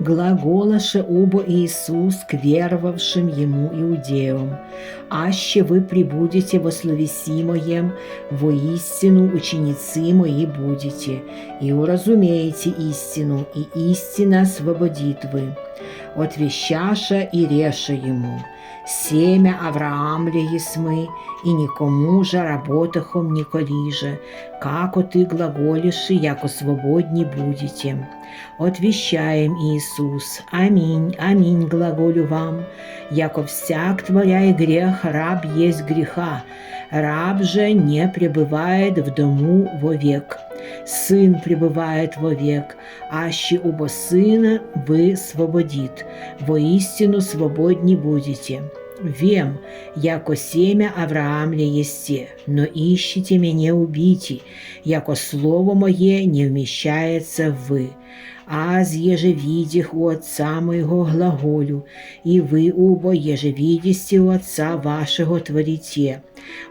глаголаше оба Иисус к веровавшим Ему иудеям, «Аще вы прибудете во словеси Моем, воистину ученицы Мои будете, и уразумеете истину, и истина освободит вы». Отвещаша и реша Ему, «Семя Авраамля есмы, и никому же работахом не колиже, како ты глаголишь, яко свободни будете». Отвещаем Иисус, аминь, аминь глаголю вам, яко всяк творяй грех, раб есть греха, раб же не пребывает в дому вовек. Сын пребывает вовек, аще оба сына вы свободит, воистину свободни будете. Вем, яко семя Авраамля есте, но ищите меня убити, яко слово мое не вмещается в вы Аз еже видих у Отца моего глаголю, и вы оба еже видисте у Отца вашего творите.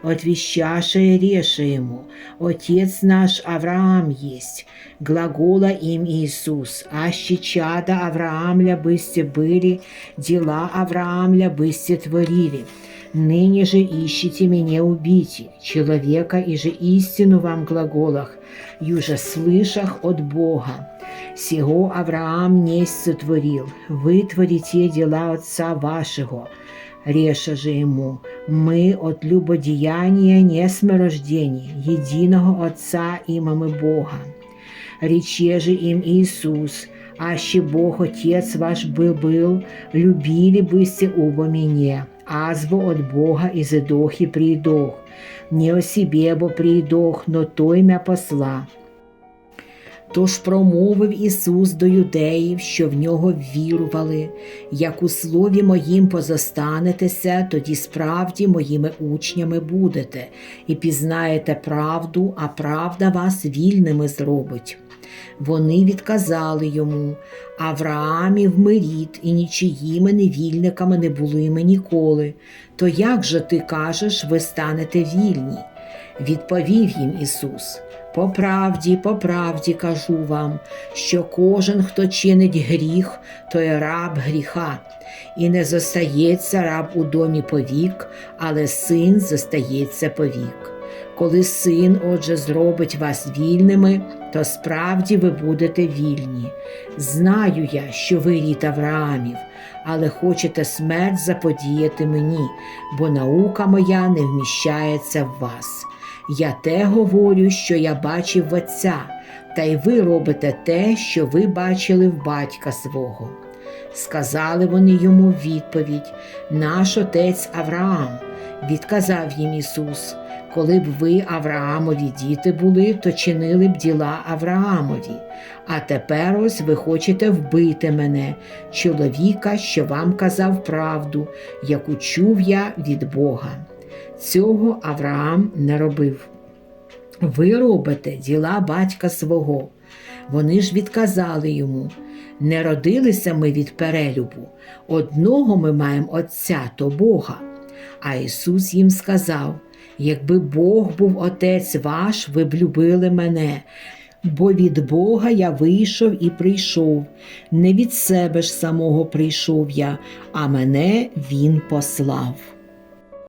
Отвещаша и реша ему, Отец наш Авраам есть, глагола им Иисус, аще чада Авраамля бысте были, дела Авраамля бысте творили. Ныне же ищите меня убить, человека, и же истину вам глаголах, и уже слышах от Бога. Сего Авраам не сотворил, вы творите дела Отца вашего. Реша же ему, мы от любодеяния не смирождені, единого Отца имаме Бога. Рече же им Иисус, аще Бог Отец ваш бы был, любили бысте оба меня, азбо от Бога из идох и придох, не о себе бо придох, но той мя посла. Тож промовив Ісус до юдеїв, що в нього вірували, як у слові моїм позостанетеся, тоді справді моїми учнями будете, і пізнаєте правду, а правда вас вільними зробить. Вони відказали йому Авраамів ми рід, і нічиїми невільниками не були ми ніколи. То як же ти кажеш, ви станете вільні? Відповів їм Ісус. По правді, по правді кажу вам, що кожен, хто чинить гріх, той раб гріха, і не зостається раб у домі повік, але син зостається повік. Коли син, отже, зробить вас вільними, то справді ви будете вільні. Знаю я, що ви рід Авраамів, але хочете смерть заподіяти мені, бо наука моя не вміщається в вас. Я те говорю, що я бачив в Отця, та й ви робите те, що ви бачили в батька свого. Сказали вони йому відповідь: Наш отець Авраам. Відказав їм Ісус, коли б ви Авраамові діти були, то чинили б діла Авраамові. А тепер ось ви хочете вбити мене, чоловіка, що вам казав правду, яку чув я від Бога. Цього Авраам не робив. Ви робите діла батька свого. Вони ж відказали йому не родилися ми від перелюбу, одного ми маємо Отця то Бога. А Ісус їм сказав: якби Бог був Отець ваш, ви б любили мене, бо від Бога я вийшов і прийшов, не від себе ж самого прийшов я, а мене Він послав.